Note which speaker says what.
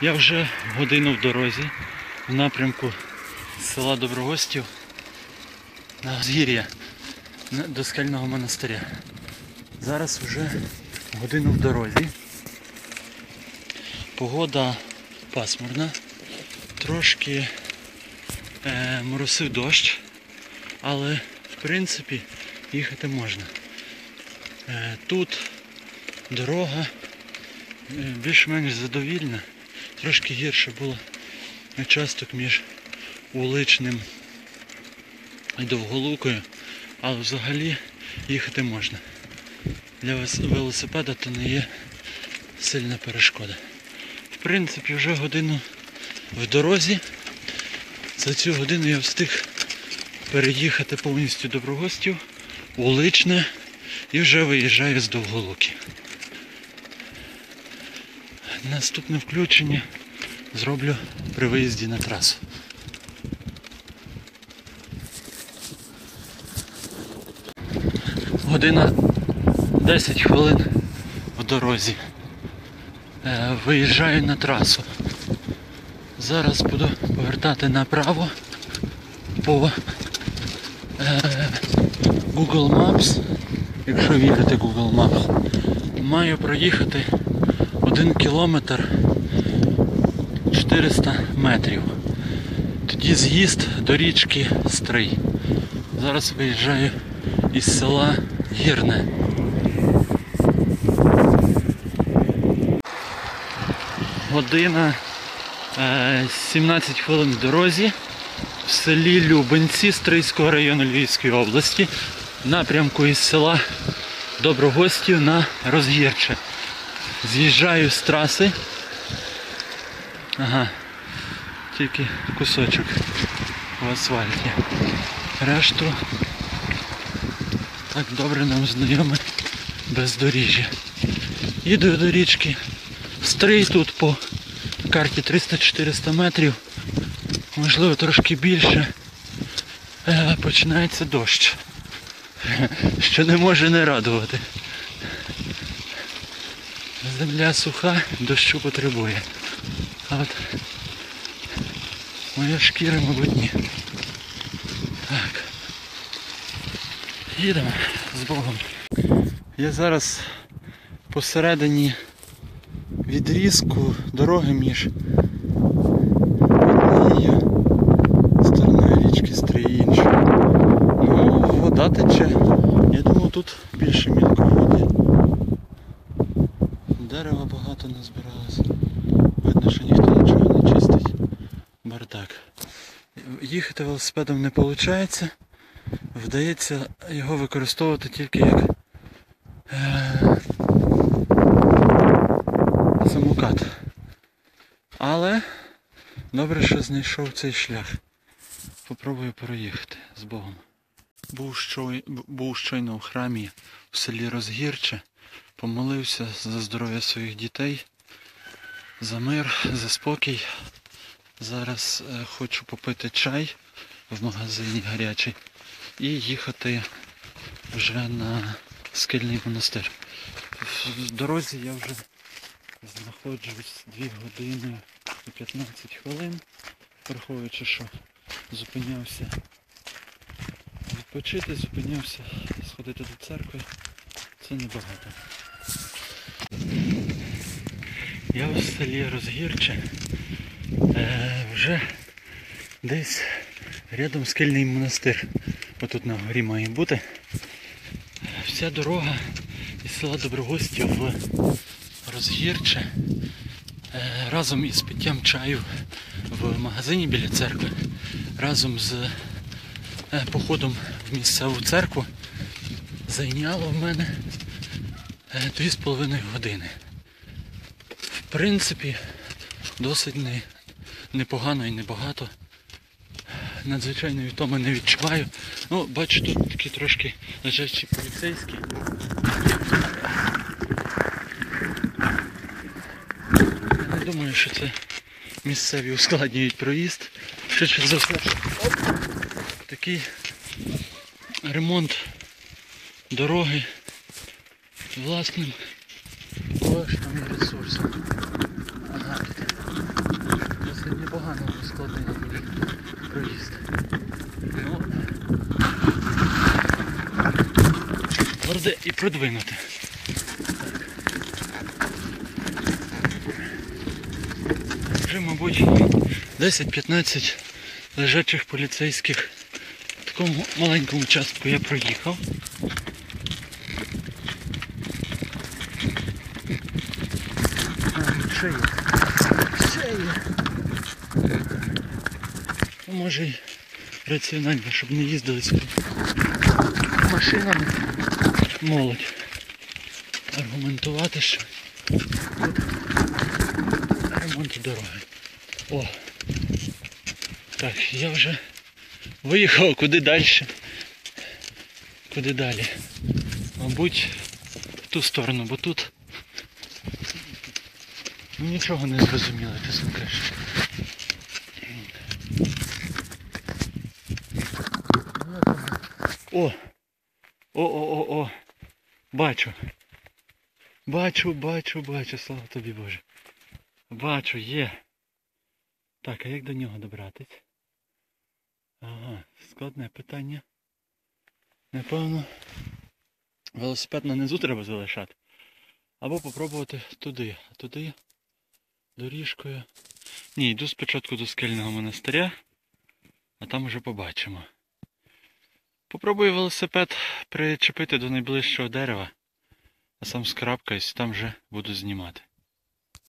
Speaker 1: Я вже годину в дорозі в напрямку села Доброгостів на Згір'я до скельного монастиря. Зараз вже годину в дорозі. Погода пасмурна, трошки е, моросив дощ, але в принципі їхати можна. Е, тут дорога е, більш-менш задовільна, трошки гірше було участок між вуличним і довголукою, але взагалі їхати можна. Для велосипеда то не є сильна перешкода. В принципі, вже годину в дорозі. За цю годину я встиг переїхати повністю Доброгостів, Уличне і вже виїжджаю з Довголуки. Наступне включення зроблю при виїзді на трасу. Година 10 хвилин в дорозі. Е, Виїжджаю на трасу. Зараз буду повертати направо по е, Google Maps. Якщо вірити Google Maps, маю проїхати 1 кілометр 400 метрів. Тоді з'їзд до річки Стрий. Зараз виїжджаю із села Гірне. Година е, 17 хвилин в дорозі в селі Любенці Стрийського району Львівської області напрямку із села Доброгостів на Розгірче. З'їжджаю з траси. Ага, тільки кусочок в асфальті. Решту так добре нам знайоме бездоріжжя. Їду до річки. Стрий тут по карті 300-400 метрів. Можливо трошки більше. Е, Починається дощ. Що не може не радувати. Земля суха, дощу потребує. А от моя шкіра, мабуть, ні. Так. Їдемо з Богом. Я зараз посередині відрізку дороги між однією стороною річки Стрий і іншою. Ну, вода тече. Я думав тут більше мілкої води. Дерева багато назбиралось. Видно, що ніхто нічого не чистить. Бардак. Їхати велосипедом не виходить. Вдається його використовувати тільки як е, самокат. Але добре, що знайшов цей шлях. Попробую проїхати з Богом. Був, щой, був щойно у храмі в селі Розгірче, помолився за здоров'я своїх дітей, за мир, за спокій. Зараз е, хочу попити чай в магазині гарячий і їхати вже на скельний монастир. В дорозі я вже знаходжусь 2 години і 15 хвилин, враховуючи, що зупинявся відпочити, зупинявся сходити до церкви. Це небагато. Я в селі Розгірче. Е, вже десь рядом скельний монастир. Отут на горі має бути. Вся дорога із села Доброгостів в Розгірче е, разом із питтям чаю в магазині біля церкви, разом з е, походом в місцеву церкву зайняло в мене 2,5 години. В принципі, досить не, непогано і небагато. Надзвичайної втоми не відчуваю. Ну, бачу, тут такі трошки лежачі поліцейські. Не думаю, що це місцеві ускладнюють проїзд. Швидше за все. Такий ремонт дороги власним коштом і ресурсом. Ага, досить непогано ускладнило мені проїзд. Ну, тверде і продвинуте. Вже, мабуть, 10-15 лежачих поліцейських в такому маленькому частку я проїхав. Ще є. Ще є. Ну, може й раціонально, щоб не їздили сюди машинами. Молодь. Аргументувати, що тут ремонт дороги. О! Так, я вже виїхав, куди далі? Куди далі? Мабуть, в ту сторону, бо тут ну, нічого не зрозуміло, чесно кажучи. О! О-о-о-о! Бачу. Бачу, бачу, бачу, слава тобі Боже. Бачу, є. Так, а як до нього добратись? Ага, складне питання. Напевно, велосипед на низу треба залишати. Або попробувати туди. А туди доріжкою. Ні, йду спочатку до скельного монастиря, а там вже побачимо. Попробую велосипед причепити до найближчого дерева, а сам скрабкаюсь, там вже буду знімати.